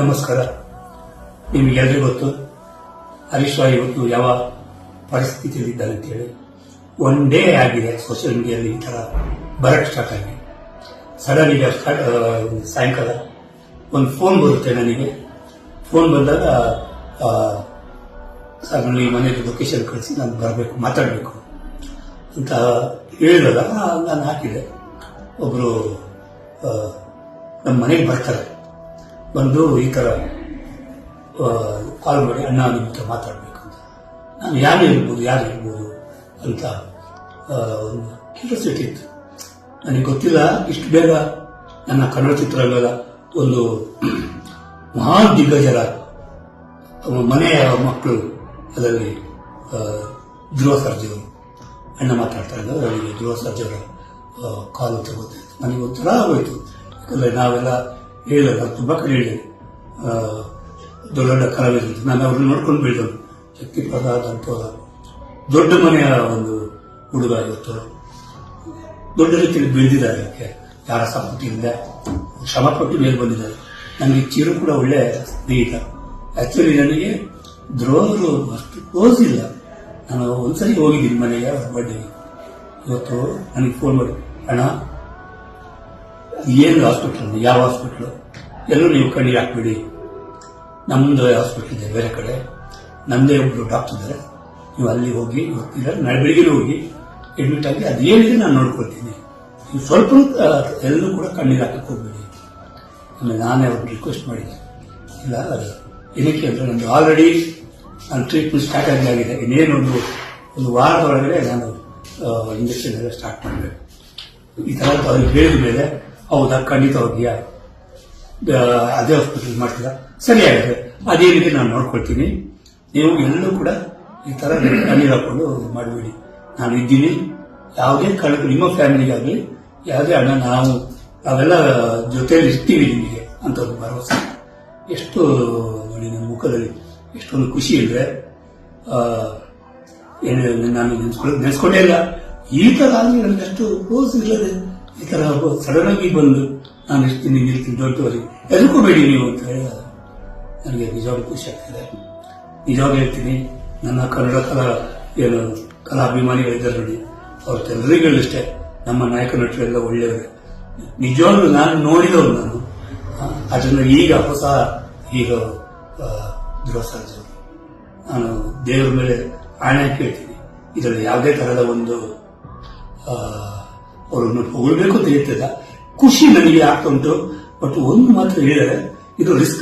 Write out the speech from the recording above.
ನಮಸ್ಕಾರ. ನಿಮಗೆಲ್ಲರಿಗೂ ಗೊತ್ತು, ಹರೀಶ್ ರಾವ್ ಇವತ್ತು ಯಾವ ಪರಿಸ್ಥಿತಿಯಲ್ಲಿದ್ದಾನೆ ಅಂತೇಳಿ. ಒನ್ ಡೇ ಆಗಿದೆ ಸೋಷಿಯಲ್ ಮೀಡಿಯಾದಲ್ಲಿ ಈ ಥರ ಬರಕ್ಕೆ ಸ್ಟಾರ್ಟ್ ಆಗಿದೆ. ಸಡನ್ ಈಗ ಸಾಯಂಕಾಲ ಒಂದು ಫೋನ್ ಬರುತ್ತೆ ನನಗೆ. ಫೋನ್ ಬಂದಾಗ ಸರ್ ನನಗೆ ಮನೆ ಲೊಕೇಶನ್ ಕಳಿಸಿ, ನಾನು ಬರಬೇಕು, ಮಾತಾಡಬೇಕು ಅಂತ ಹೇಳಿದಾಗ ನಾನು ಹಾಕಿದೆ. ಒಬ್ಬರು ನಮ್ಮ ಮನೆಗೆ ಬರ್ತಾರೆ. ಬಂದು ಈ ಥರ ಕಾಲ್ ಮಾಡಿ ಅಣ್ಣ ನಿಮ್ಮ ಹತ್ರ ಮಾತಾಡಬೇಕು ಅಂತ. ನಾನು ಯಾರು ಇರ್ಬೋದು ಯಾರು ಇರ್ಬೋದು ಅಂತ ಒಂದು ಕ್ಯೂರಿಯಾಸಿಟಿ ಇತ್ತು ನನಗೆ ಗೊತ್ತಿಲ್ಲ, ಇಷ್ಟು ಬೇಗ ನನ್ನ ಕನ್ನಡ ಚಿತ್ರರಂಗದ ಒಂದು ಮಹಾನ್ ದಿಗ್ಗಜರ ಮನೆಯ ಮಕ್ಕಳು ಅದರಲ್ಲಿ ಧ್ರುವ ಸರ್ಜವರು ಅಣ್ಣ ಮಾತಾಡ್ತಾ ಇದ್ದಾರೆ ಅವರಿಗೆ ಧ್ರುವ ಸರ್ಜವರ ಕಾಲು ತಗೋತಾಯಿತ್ತು ನನಗೆ ಒಂಥರ ಆಗೋಯ್ತು. ಯಾಕಂದರೆ ನಾವೆಲ್ಲ ಹೇಳಿದಾಗ ತುಂಬ ಕಡೆ ಹೇಳಿದೆ ಆ, ದೊಡ್ಡ ದೊಡ್ಡ ನಾನು ಅವ್ರನ್ನ ನೋಡ್ಕೊಂಡು ಬೆಳೆದವನು ಶಕ್ತಿ ಪ್ರಸಾದ್ ಅಂತ ದೊಡ್ಡ ಮನೆಯ ಒಂದು ಹುಡುಗ ಇವತ್ತು ದೊಡ್ಡ ರೀತಿಯಲ್ಲಿ ಬೆಳೆದಿದ್ದಾರೆ ಅದಕ್ಕೆ. ಯಾರ ಸಂಪತ್ತಿಯಿಂದ ಶ್ರಮಪಟ್ಟು ಮೇಲೆ ಬಂದಿದ್ದಾರೆ. ನನಗೆ ಚಿರು ಕೂಡ ಒಳ್ಳೆ ಸ್ನೇಹಿತ ಆಕ್ಚುಲಿ ನನಗೆ ದ್ರೋಹರು ಅಷ್ಟು ಕ್ಲೋಸ್ ಇಲ್ಲ. ನಾನು ಒಂದ್ಸರಿ ಹೋಗಿದ್ದೀನಿ ಮನೆಗೆ ಬರ್ಡೇಗೆ ಇವತ್ತು ನನಗೆ ಫೋನ್ ಮಾಡಿ ಅಣ್ಣ ಏನು ಹಾಸ್ಪಿಟ್ಲ್ ಯಾವ ಹಾಸ್ಪಿಟ್ಲು ಎಲ್ಲೂ ನೀವು ಕಣ್ಣೀರು ಹಾಕ್ಬಿಡಿ. ನಮ್ಮದು ಹಾಸ್ಪಿಟ್ಲ್ ಇದೆ ಬೇರೆ ಕಡೆ. ನಮ್ಮದೇ ಒಬ್ಬರು ಡಾಕ್ಟರ್ ಇದ್ದಾರೆ. ನೀವು ಅಲ್ಲಿ ಹೋಗಿ ಇವತ್ತಿಲ್ಲ ನಾಳೆ ಬೆಳಿಗ್ಗೆ ಹೋಗಿ ಅಡ್ಮಿಟ್ ಆಗಿ ಅದೇನಿದೆ ನಾನು ನೋಡ್ಕೊಳ್ತೀನಿ. ನೀವು ಸ್ವಲ್ಪ ಎಲ್ಲರೂ ಎಲ್ಲೂ ಕೂಡ ಕಣ್ಣೀರು ಹಾಕಕ್ಕೆ ಹೋಗ್ಬೇಡಿ. ಆಮೇಲೆ ನಾನೇ ಅವ್ರಿಗೆ ರಿಕ್ವೆಸ್ಟ್ ಮಾಡಿದೆ ಇಲ್ಲ ಏನಕ್ಕೆ ಅಂದರೆ ನನ್ನದು ಆಲ್ರೆಡಿ ನಾನು ಟ್ರೀಟ್ಮೆಂಟ್ ಸ್ಟಾರ್ಟ್ ಆಗಿದೆ. ಇನ್ನೇನು ಒಂದು ಒಂದು ವಾರದೊಳಗಡೆ ನಾನು ಇಂಜೆಕ್ಷನ್ ಎಲ್ಲ ಸ್ಟಾರ್ಟ್ ಮಾಡಬೇಕು. ಈ ಥರ ಅವ್ರಿಗೆ ಹೇಳಿದ ಮೇಲೆ, ಹೌದಾ, ಖಂಡಿತ ಹೋಗಿಯಾ? ಅದೇ ಹಾಸ್ಪಿಟಲ್ ಮಾಡ್ತೀರಾ? ಸರಿ ಆಗಿದೆ ರೀತಿ ನಾನು ನೋಡ್ಕೊಳ್ತೀನಿ. ನೀವು ಎಲ್ಲೂ ಕೂಡ ಈ ಥರ ಕಣ್ಣೀರು ಹಾಕೊಂಡು ಮಾಡಬೇಡಿ. ನಾನು ಇದ್ದೀನಿ. ಯಾವುದೇ ಕಾರಣಕ್ಕೂ ನಿಮ್ಮ ಫ್ಯಾಮಿಲಿಗಾಗಲಿ, ಯಾವುದೇ ಹಣ ನಾವು, ನಾವೆಲ್ಲ ಜೊತೆಯಲ್ಲಿ ಇರ್ತೀವಿ ನಿಮಗೆ ಅಂತ ಒಂದು ಭರವಸೆ. ಎಷ್ಟು ನೋಡಿ ನನ್ನ ಮುಖದಲ್ಲಿ ಎಷ್ಟೊಂದು ಖುಷಿ ಇದೆ ನಾನು ನೆನೆಸ್ಕೊಳ್ಳೋದು ನೆನೆಸ್ಕೊಂಡೇ ಇಲ್ಲ. ಈ ಥರ ಆಗಲಿ ನನಗೆ ಅಷ್ಟು ಕ್ಲೋಸ್ ಇಲ್ಲದೆ ಈ ಥರ ಸಡನ್ ಆಗಿ ಬಂದು ನಾನು ಇರ್ತೀನಿ ನಿಲ್ತೀನಿ ದೊಡ್ಡವರಿ ಎದುರ್ಕೋಬೇಡಿ ನೀವು ಅಂತ ಹೇಳಿದ ನನಗೆ ನಿಜವಾಗ್ಲೂ ಖುಷಿ ಆಗ್ತಿದೆ. ನಿಜವಾಗ್ಲೂ ಹೇಳ್ತೀನಿ, ನನ್ನ ಕನ್ನಡ ಕಲಾ, ಏನು ಕಲಾಭಿಮಾನಿಗಳಿದ್ದಾರೆ ನೋಡಿ ಅವ್ರದ್ದೆಲ್ಲರಿಗೂ ಅಷ್ಟೇ, ನಮ್ಮ ನಾಯಕ ನಟರೆಲ್ಲ ಒಳ್ಳೆಯವರೇ. ನಿಜವಾಗ್ಲೂ ನಾನು ನೋಡಿದವರು ನಾನು. ಅದನ್ನು ಈಗ ಹೊಸ ಈಗ ಧ್ರುವ ನಾನು ದೇವರ ಮೇಲೆ ಆಣೆ ಕೇಳ್ತೀನಿ. ಇದರಲ್ಲಿ ಯಾವುದೇ ಥರದ ಒಂದು ಅವರನ್ನು ಹೊಗಳಬೇಕು ಅಂತ ಹೇಳ್ತಿಲ್ಲ ಖುಷಿ ನನಗೆ ಆಗ್ತಾ ಉಂಟು. ಬಟ್ ಒಂದು ಮಾತ್ರ ಹೇಳಿದರೆ ಇದು ರಿಸ್ಕ್